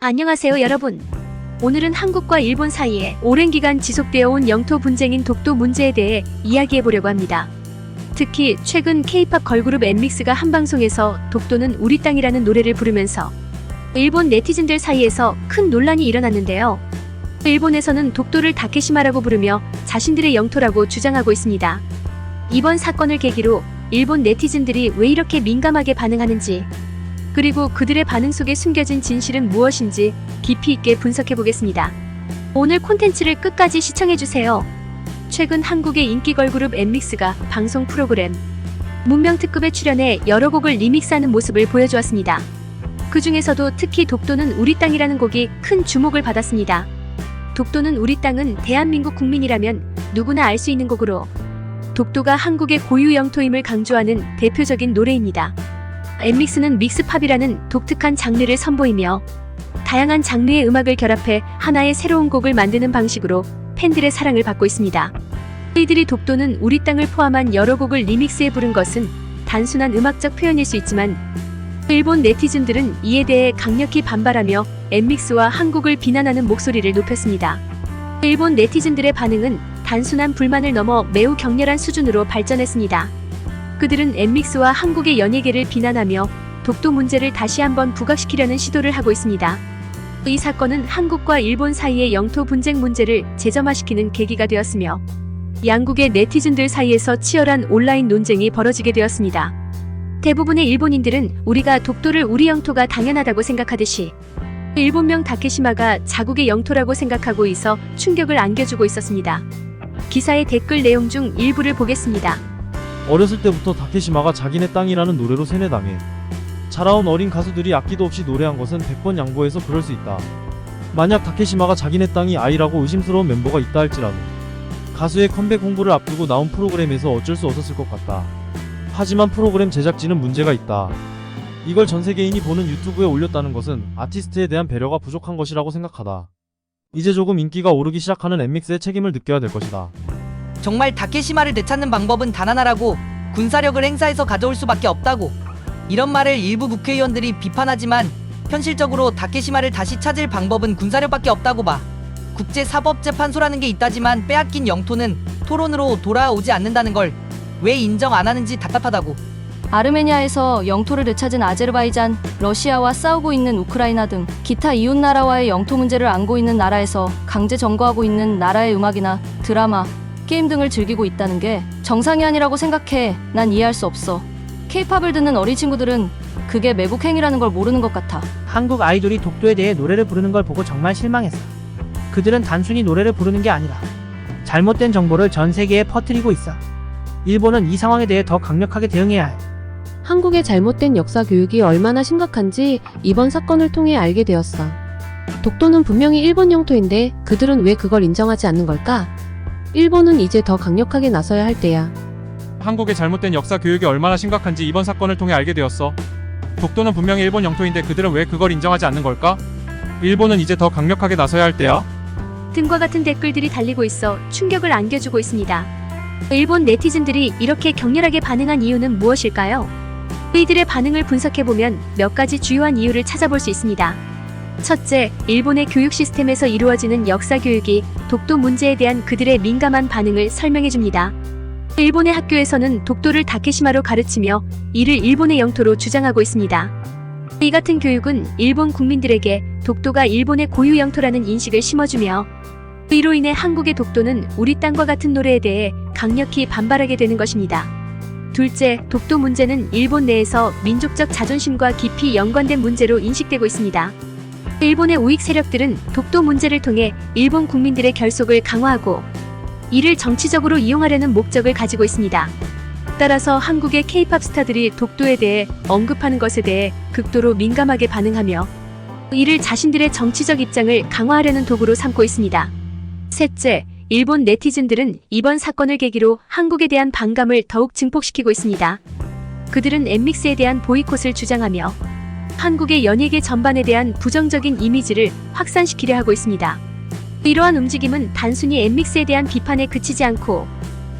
안녕하세요 여러분. 오늘은 한국과 일본 사이에 오랜 기간 지속되어 온 영토 분쟁인 독도 문제에 대해 이야기해 보려고 합니다. 특히 최근 K-팝 걸그룹 엔믹스가 한 방송에서 독도는 우리 땅이라는 노래를 부르면서 일본 네티즌들 사이에서 큰 논란이 일어났는데요. 일본에서는 독도를 다케시마라고 부르며 자신들의 영토라고 주장하고 있습니다. 이번 사건을 계기로 일본 네티즌들이 왜 이렇게 민감하게 반응하는지 그리고 그들의 반응 속에 숨겨진 진실은 무엇인지 깊이 있게 분석해 보겠습니다. 오늘 콘텐츠를 끝까지 시청해 주세요. 최근 한국의 인기 걸그룹 엔믹스가 방송 프로그램 문명 특급에 출연해 여러 곡을 리믹스하는 모습을 보여주었습니다. 그 중에서도 특히 독도는 우리 땅이라는 곡이 큰 주목을 받았습니다. 독도는 우리 땅은 대한민국 국민이라면 누구나 알 수 있는 곡으로 독도가 한국의 고유 영토임을 강조하는 대표적인 노래입니다. 엔믹스는 믹스팝이라는 독특한 장르를 선보이며 다양한 장르의 음악을 결합해 하나의 새로운 곡을 만드는 방식으로 팬들의 사랑을 받고 있습니다. 이들이 독도는 우리 땅을 포함한 여러 곡을 리믹스해 부른 것은 단순한 음악적 표현일 수 있지만 일본 네티즌들은 이에 대해 강력히 반발하며 엔믹스와 한국을 비난하는 목소리를 높였습니다. 일본 네티즌들의 반응은 단순한 불만을 넘어 매우 격렬한 수준으로 발전했습니다. 그들은 엔믹스와 한국의 연예계를 비난하며 독도 문제를 다시 한번 부각시키려는 시도를 하고 있습니다. 이 사건은 한국과 일본 사이의 영토 분쟁 문제를 재점화시키는 계기가 되었으며 양국의 네티즌들 사이에서 치열한 온라인 논쟁이 벌어지게 되었습니다. 대부분의 일본인들은 우리가 독도를 우리 영토가 당연하다고 생각하듯이 일본명 다케시마가 자국의 영토라고 생각하고 있어 충격을 안겨주고 있었습니다. 기사의 댓글 내용 중 일부를 보겠습니다. 어렸을 때부터 다케시마가 자기네 땅이라는 노래로 세뇌당해. 자라온 어린 가수들이 악기도 없이 노래한 것은 100번 양보해서 그럴 수 있다. 만약 다케시마가 자기네 땅이 아이라고 의심스러운 멤버가 있다 할지라도 가수의 컴백 홍보를 앞두고 나온 프로그램에서 어쩔 수 없었을 것 같다. 하지만 프로그램 제작진은 문제가 있다. 이걸 전 세계인이 보는 유튜브에 올렸다는 것은 아티스트에 대한 배려가 부족한 것이라고 생각하다. 이제 조금 인기가 오르기 시작하는 엠믹스의 책임을 느껴야 될 것이다. 정말 다케시마를 되찾는 방법은 단 하나라고 군사력을 행사해서 가져올 수밖에 없다고. 이런 말을 일부 국회의원들이 비판하지만 현실적으로 다케시마를 다시 찾을 방법은 군사력밖에 없다고 봐. 국제사법재판소라는 게 있다지만 빼앗긴 영토는 토론으로 돌아오지 않는다는 걸 왜 인정 안 하는지 답답하다고. 아르메니아에서 영토를 되찾은 아제르바이잔, 러시아와 싸우고 있는 우크라이나 등 기타 이웃 나라와의 영토 문제를 안고 있는 나라에서 강제 점거하고 있는 나라의 음악이나 드라마, 게임 등을 즐기고 있다는 게 정상이 아니라고 생각해. 난 이해할 수 없어. 케이팝을 듣는 어린 친구들은 그게 매국 행위라는 걸 모르는 것 같아. 한국 아이돌이 독도에 대해 노래를 부르는 걸 보고 정말 실망했어. 그들은 단순히 노래를 부르는 게 아니라 잘못된 정보를 전 세계에 퍼뜨리고 있어. 일본은 이 상황에 대해 더 강력하게 대응해야 해. 한국의 잘못된 역사 교육이 얼마나 심각한지 이번 사건을 통해 알게 되었어. 독도는 분명히 일본 영토인데 그들은 왜 그걸 인정하지 않는 걸까? 일본은 이제 더 강력하게 나서야 할 때야. 한국의 잘못된 역사 교육이 얼마나 심각한지 이번 사건을 통해 알게 되었어. 독도는 분명히 일본 영토인데 그들은 왜 그걸 인정하지 않는 걸까? 일본은 이제 더 강력하게 나서야 할 때야. 등과 같은 댓글들이 달리고 있어 충격을 안겨주고 있습니다. 일본 네티즌들이 이렇게 격렬하게 반응한 이유는 무엇일까요? 이들의 반응을 분석해보면 몇 가지 주요한 이유를 찾아볼 수 있습니다. 첫째, 일본의 교육 시스템에서 이루어지는 역사 교육이 독도 문제에 대한 그들의 민감한 반응을 설명해 줍니다. 일본의 학교에서는 독도를 다케시마로 가르치며 이를 일본의 영토로 주장하고 있습니다. 이 같은 교육은 일본 국민들에게 독도가 일본의 고유 영토라는 인식을 심어주며 이로 인해 한국의 독도는 우리 땅과 같은 노래에 대해 강력히 반발하게 되는 것입니다. 둘째, 독도 문제는 일본 내에서 민족적 자존심과 깊이 연관된 문제로 인식되고 있습니다. 일본의 우익 세력들은 독도 문제를 통해 일본 국민들의 결속을 강화하고 이를 정치적으로 이용하려는 목적을 가지고 있습니다. 따라서 한국의 케이팝 스타들이 독도에 대해 언급하는 것에 대해 극도로 민감하게 반응하며 이를 자신들의 정치적 입장을 강화하려는 도구로 삼고 있습니다. 셋째, 일본 네티즌들은 이번 사건을 계기로 한국에 대한 반감을 더욱 증폭시키고 있습니다. 그들은 엠믹스에 대한 보이콧을 주장하며 한국의 연예계 전반에 대한 부정적인 이미지를 확산시키려 하고 있습니다. 이러한 움직임은 단순히 엠믹스에 대한 비판에 그치지 않고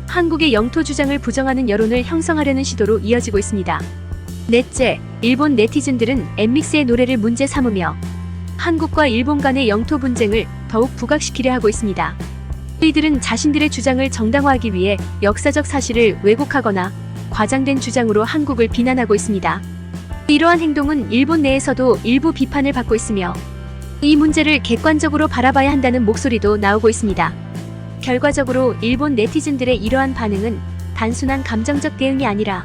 한국의 영토 주장을 부정하는 여론을 형성하려는 시도로 이어지고 있습니다. 넷째, 일본 네티즌들은 엠믹스의 노래를 문제 삼으며 한국과 일본 간의 영토 분쟁을 더욱 부각시키려 하고 있습니다. 이들은 자신들의 주장을 정당화하기 위해 역사적 사실을 왜곡하거나 과장된 주장으로 한국을 비난하고 있습니다. 이러한 행동은 일본 내에서도 일부 비판을 받고 있으며 이 문제를 객관적으로 바라봐야 한다는 목소리도 나오고 있습니다. 결과적으로 일본 네티즌들의 이러한 반응은 단순한 감정적 대응이 아니라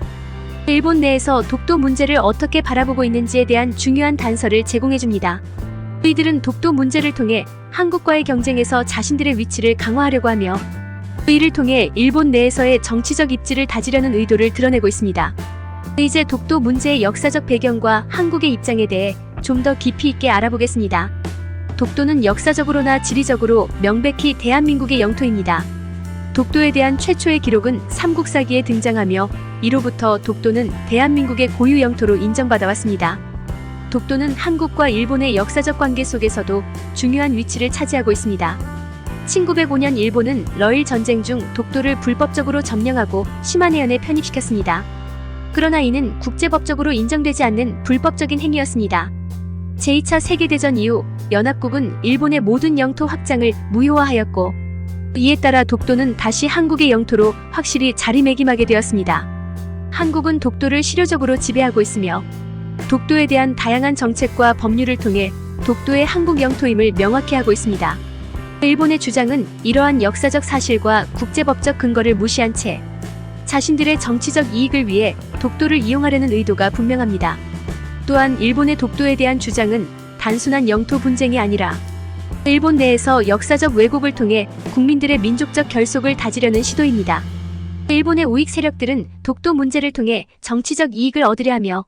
일본 내에서 독도 문제를 어떻게 바라보고 있는지에 대한 중요한 단서를 제공해줍니다. 이들은 독도 문제를 통해 한국과의 경쟁에서 자신들의 위치를 강화하려고 하며 이를 통해 일본 내에서의 정치적 입지를 다지려는 의도를 드러내고 있습니다. 이제 독도 문제의 역사적 배경과 한국의 입장에 대해 좀 더 깊이 있게 알아보겠습니다. 독도는 역사적으로나 지리적으로 명백히 대한민국의 영토입니다. 독도에 대한 최초의 기록은 삼국사기에 등장하며 이로부터 독도는 대한민국의 고유 영토로 인정받아 왔습니다. 독도는 한국과 일본의 역사적 관계 속에서도 중요한 위치를 차지하고 있습니다. 1905년 일본은 러일 전쟁 중 독도를 불법적으로 점령하고 심한해연에 편입시켰습니다. 그러나 이는 국제법적으로 인정되지 않는 불법적인 행위였습니다. 제2차 세계대전 이후 연합국은 일본의 모든 영토 확장을 무효화하였고 이에 따라 독도는 다시 한국의 영토로 확실히 자리매김하게 되었습니다. 한국은 독도를 실효적으로 지배하고 있으며 독도에 대한 다양한 정책과 법률을 통해 독도의 한국 영토임을 명확히 하고 있습니다. 일본의 주장은 이러한 역사적 사실과 국제법적 근거를 무시한 채 자신들의 정치적 이익을 위해 독도를 이용하려는 의도가 분명합니다. 또한 일본의 독도에 대한 주장은 단순한 영토 분쟁이 아니라 일본 내에서 역사적 왜곡을 통해 국민들의 민족적 결속을 다지려는 시도입니다. 일본의 우익 세력들은 독도 문제를 통해 정치적 이익을 얻으려 하며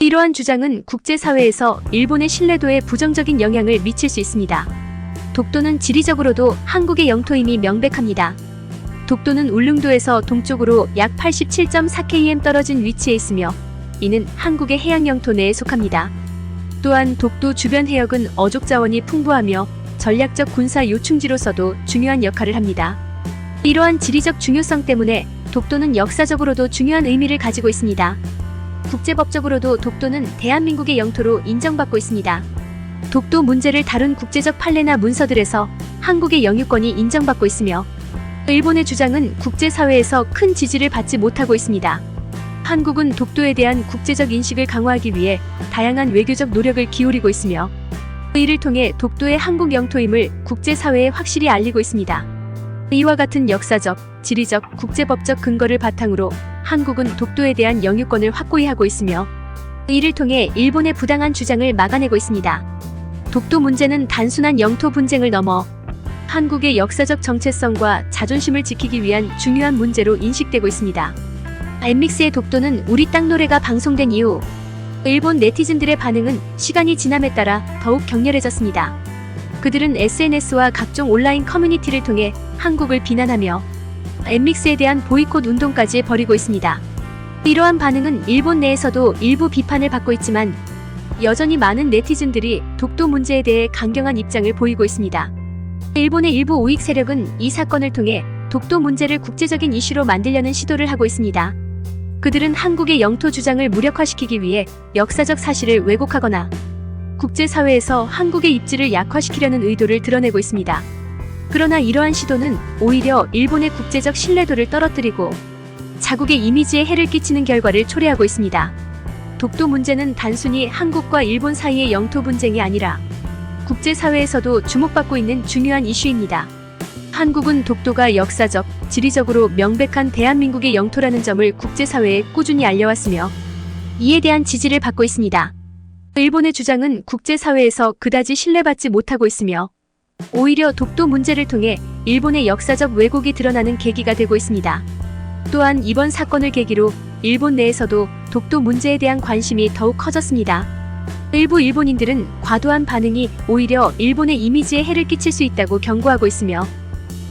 이러한 주장은 국제사회에서 일본의 신뢰도에 부정적인 영향을 미칠 수 있습니다. 독도는 지리적으로도 한국의 영토임이 명백합니다. 독도는 울릉도에서 동쪽으로 약 87.4km 떨어진 위치에 있으며 이는 한국의 해양 영토 내에 속합니다. 또한 독도 주변 해역은 어족 자원이 풍부하며 전략적 군사 요충지로서도 중요한 역할을 합니다. 이러한 지리적 중요성 때문에 독도는 역사적으로도 중요한 의미를 가지고 있습니다. 국제법적으로도 독도는 대한민국의 영토로 인정받고 있습니다. 독도 문제를 다룬 국제적 판례나 문서들에서 한국의 영유권이 인정받고 있으며 일본의 주장은 국제사회에서 큰 지지를 받지 못하고 있습니다. 한국은 독도에 대한 국제적 인식을 강화하기 위해 다양한 외교적 노력을 기울이고 있으며 이를 통해 독도의 한국 영토임을 국제사회에 확실히 알리고 있습니다. 이와 같은 역사적, 지리적, 국제법적 근거를 바탕으로 한국은 독도에 대한 영유권을 확고히 하고 있으며 이를 통해 일본의 부당한 주장을 막아내고 있습니다. 독도 문제는 단순한 영토 분쟁을 넘어 한국의 역사적 정체성과 자존심을 지키기 위한 중요한 문제로 인식되고 있습니다. 엠믹스의 독도는 우리 땅 노래가 방송된 이후 일본 네티즌들의 반응은 시간이 지남에 따라 더욱 격렬해졌습니다. 그들은 SNS와 각종 온라인 커뮤니티를 통해 한국을 비난하며 엠믹스에 대한 보이콧 운동까지 벌이고 있습니다. 이러한 반응은 일본 내에서도 일부 비판을 받고 있지만 여전히 많은 네티즌들이 독도 문제에 대해 강경한 입장을 보이고 있습니다. 일본의 일부 우익 세력은 이 사건을 통해 독도 문제를 국제적인 이슈로 만들려는 시도를 하고 있습니다. 그들은 한국의 영토 주장을 무력화시키기 위해 역사적 사실을 왜곡하거나 국제사회에서 한국의 입지를 약화시키려는 의도를 드러내고 있습니다. 그러나 이러한 시도는 오히려 일본의 국제적 신뢰도를 떨어뜨리고 자국의 이미지에 해를 끼치는 결과를 초래하고 있습니다. 독도 문제는 단순히 한국과 일본 사이의 영토 분쟁이 아니라 국제사회에서도 주목받고 있는 중요한 이슈입니다. 한국은 독도가 역사적, 지리적으로 명백한 대한민국의 영토라는 점을 국제사회에 꾸준히 알려왔으며 이에 대한 지지를 받고 있습니다. 일본의 주장은 국제사회에서 그다지 신뢰받지 못하고 있으며 오히려 독도 문제를 통해 일본의 역사적 왜곡이 드러나는 계기가 되고 있습니다. 또한 이번 사건을 계기로 일본 내에서도 독도 문제에 대한 관심이 더욱 커졌습니다. 일부 일본인들은 과도한 반응이 오히려 일본의 이미지에 해를 끼칠 수 있다고 경고하고 있으며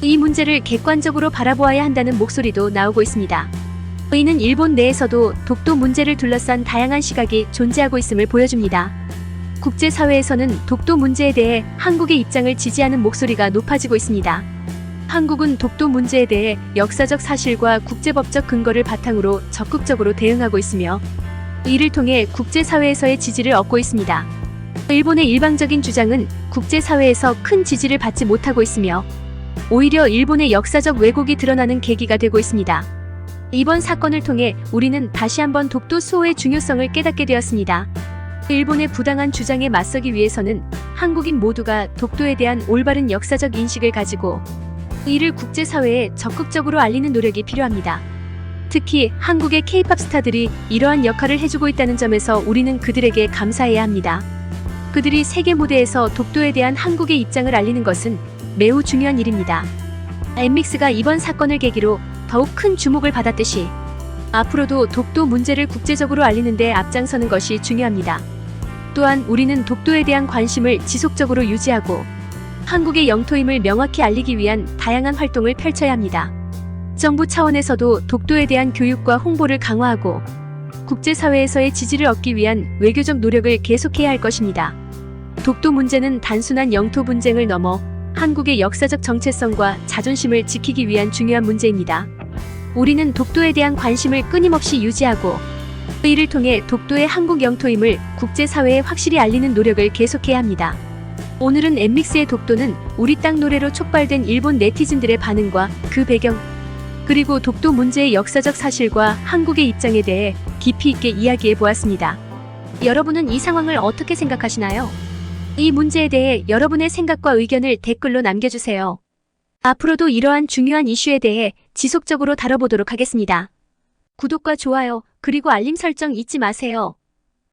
이 문제를 객관적으로 바라보아야 한다는 목소리도 나오고 있습니다. 이는 일본 내에서도 독도 문제를 둘러싼 다양한 시각이 존재하고 있음을 보여줍니다. 국제사회에서는 독도 문제에 대해 한국의 입장을 지지하는 목소리가 높아지고 있습니다. 한국은 독도 문제에 대해 역사적 사실과 국제법적 근거를 바탕으로 적극적으로 대응하고 있으며 이를 통해 국제사회에서의 지지를 얻고 있습니다. 일본의 일방적인 주장은 국제사회에서 큰 지지를 받지 못하고 있으며 오히려 일본의 역사적 왜곡이 드러나는 계기가 되고 있습니다. 이번 사건을 통해 우리는 다시 한번 독도 수호의 중요성을 깨닫게 되었습니다. 일본의 부당한 주장에 맞서기 위해서는 한국인 모두가 독도에 대한 올바른 역사적 인식을 가지고 이를 국제사회에 적극적으로 알리는 노력이 필요합니다. 특히 한국의 케이팝 스타들이 이러한 역할을 해주고 있다는 점에서 우리는 그들에게 감사해야 합니다. 그들이 세계 무대에서 독도에 대한 한국의 입장을 알리는 것은 매우 중요한 일입니다. 엠믹스가 이번 사건을 계기로 더욱 큰 주목을 받았듯이 앞으로도 독도 문제를 국제적으로 알리는 데 앞장서는 것이 중요합니다. 또한 우리는 독도에 대한 관심을 지속적으로 유지하고 한국의 영토임을 명확히 알리기 위한 다양한 활동을 펼쳐야 합니다. 정부 차원에서도 독도에 대한 교육과 홍보를 강화하고 국제사회에서의 지지를 얻기 위한 외교적 노력을 계속해야 할 것입니다. 독도 문제는 단순한 영토 분쟁을 넘어 한국의 역사적 정체성과 자존심을 지키기 위한 중요한 문제입니다. 우리는 독도에 대한 관심을 끊임없이 유지하고 이를 통해 독도의 한국 영토임을 국제사회에 확실히 알리는 노력을 계속해야 합니다. 오늘은 엠믹스의 독도는 우리 땅 노래로 촉발된 일본 네티즌들의 반응과 그 배경, 그리고 독도 문제의 역사적 사실과 한국의 입장에 대해 깊이 있게 이야기해 보았습니다. 여러분은 이 상황을 어떻게 생각하시나요? 이 문제에 대해 여러분의 생각과 의견을 댓글로 남겨주세요. 앞으로도 이러한 중요한 이슈에 대해 지속적으로 다뤄보도록 하겠습니다. 구독과 좋아요, 그리고 알림 설정 잊지 마세요.